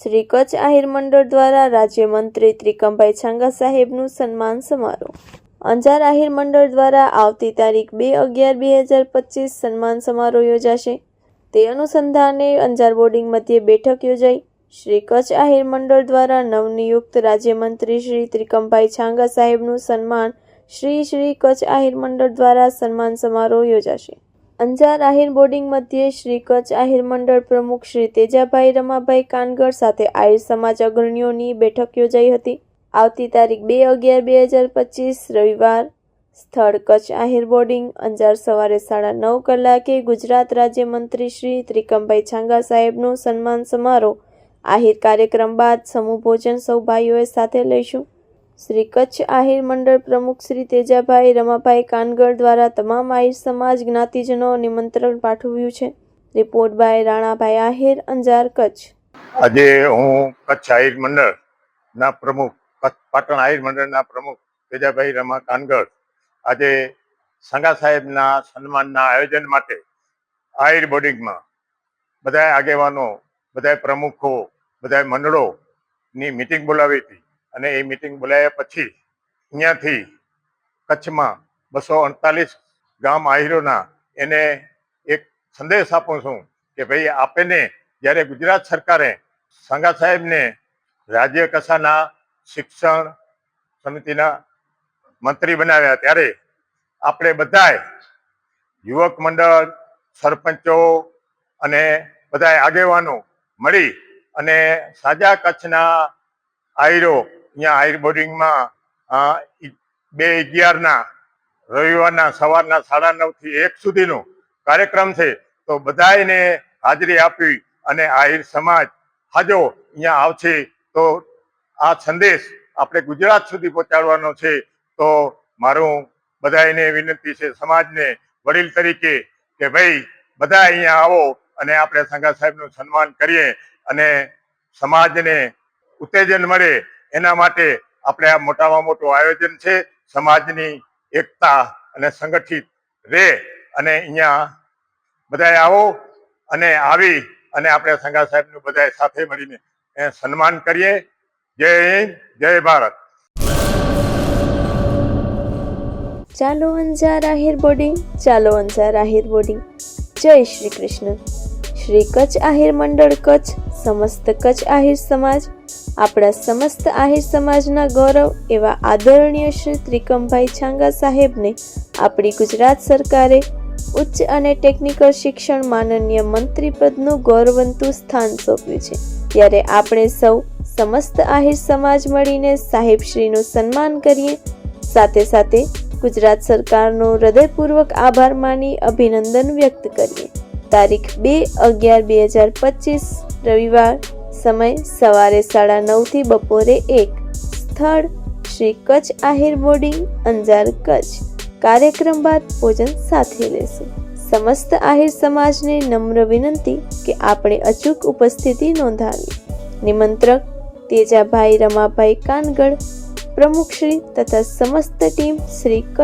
શ્રી કચ્છ આહિર મંડળ દ્વારા રાજ્યમંત્રી ત્રિકમભાઈ છાંગા સાહેબનું સન્માન સમારોહ. અંજાર આહિર મંડળ દ્વારા આવતી તારીખ બે અગિયાર બે હજાર પચીસ સન્માન સમારોહ યોજાશે. તે અનુસંધાને અંજાર બોર્ડિંગ મધ્યે બેઠક યોજાઈ. શ્રી કચ્છ આહિર મંડળ દ્વારા નવનિયુક્ત રાજ્યમંત્રી શ્રી ત્રિકમભાઈ છાંગા સાહેબનું સન્માન શ્રી શ્રી કચ્છ આહિર મંડળ દ્વારા સન્માન સમારોહ યોજાશે. અંજાર આહિર બોર્ડિંગ મધ્યે શ્રી કચ્છ આહિર મંડળ પ્રમુખ શ્રી તેજાભાઈ રમાભાઈ કાનગર સાથે આહિર સમાજ અગ્રણીઓની બેઠક યોજાઈ હતી. આવતી તારીખ બે અગિયાર બે હજાર પચીસ રવિવાર સ્થળ કચ્છ આહિર બોર્ડિંગ અંજાર સવારે સાડા નવ કલાકે ગુજરાત રાજ્યમંત્રી શ્રી ત્રિકમભાઈ છાંગા સાહેબનો સન્માન સમારોહ આહિર કાર્યક્રમ બાદ સમૂહ ભોજન સૌ ભાઈઓએ સાથે લઈશું. શ્રી કચ્છ આહિર મંડળ પ્રમુખ શ્રી તેજાભાઈ રમાભાઈ કાનગડ દ્વારા તમામ આહિર સમાજ જ્ઞાતિજનો નિમંત્રણ પાઠવ્યું છે. Report by Ranabhai Ahir, Anjar Kutch. આજે હું કચ્છ આહિર મંડળના પ્રમુખ પાટણ આહિર મંડળના પ્રમુખ તેજાભાઈ રમા કાનગડ આજે સંગા સાહેબના સન્માનના આયોજન માટે આહિર બોર્ડિંગમાં બધા આગેવાનો બધા પ્રમુખો બધા મંડળોની મિટિંગ બોલાવી હતી. અને એ મિટિંગ બોલાવ્યા પછી અહીંયાથી કચ્છમાં બસો અડતાલીસ ગામ આહિરોના એને એક સંદેશ આપું છું કે ભાઈ આપેને જ્યારે ગુજરાત સરકારે સંગા સાહેબને રાજ્ય કક્ષાના શિક્ષણ સમિતિના મંત્રી બનાવ્યા ત્યારે આપણે બધાએ યુવક મંડળ, સરપંચો અને બધાએ આગેવાનો મળી અને સાજા કચ્છના આયરો અહીંયા આયર બોર્ડિંગમાં બે અગિયારના, રવિવારના સવારના સાડા નવથી એક સુધીનો કાર્યક્રમ છે. તો બધાયને હાજરી આપી અને આહિર સમાજ હાજો, અહીંયા આવશે. તો આ સંદેશ આપણે ગુજરાત સુધી પહોંચાડવાનો છે. તો મારું બધાને વિનંતી છે સમાજને વડીલ તરીકે કે ભાઈ, બધા અહીંયા આવો અને આપણે સંઘા સાહેબનું સન્માન કરીએ અને સમાજને ઉત્તેજન મળે એના માટે આપણે આ મોટામાં મોટું આયોજન છે, સમાજની એકતા અને સંગઠિત રહે અને અહીંયા બધાએ આવો અને આવી અને આપણે સંગા સાહેબનું બધાએ સાથે મળીને સન્માન કરીએ. જય હિન્દ, જય ભારત. ચાલો અંજાર આહિર બોર્ડિંગ, ચાલો અંજાર આહિર બોર્ડિંગ. જય શ્રી કૃષ્ણ. શ્રી કચ્છ આહિર મંડળ કચ્છ, સમસ્ત કચ્છ આહિર સમાજ. આપણા સમસ્ત આહિર સમાજના ગૌરવ એવા આદરણીય શ્રી ત્રિકમભાઈ છાંગા સાહેબને આપણી ગુજરાત સરકારે ઉચ્ચ અને ટેકનિકલ શિક્ષણ માનનીય મંત્રી પદનું ગૌરવંતું સ્થાન સોંપ્યું છે. ત્યારે આપણે સૌ સમસ્ત આહિર સમાજ મળીને સાહેબશ્રીનું સન્માન કરીએ. સાથે સાથે ગુજરાત સરકારનો હૃદયપૂર્વક આભાર માની અભિનંદન વ્યક્ત કરીએ. તારીખ બે અગિયાર બે હજાર પચીસ, રવિવાર સમય સવારે સાડા નવથી બપોરે એક. સ્થળ શ્રી કચ્છ આહિર બોર્ડિંગ, અંજાર કચ્છ. કાર્યક્રમ બાદ ભોજન સાથે લેશું. સમસ્ત આહિર સમાજને નમ્ર વિનંતી કે આપણે અચૂક ઉપસ્થિતિ નોંધાવી. નિમંત્રક તેજાભાઈ રમાભાઈ કાનગડ પ્રમુખશ્રી તથા સમસ્ત ટીમ શ્રી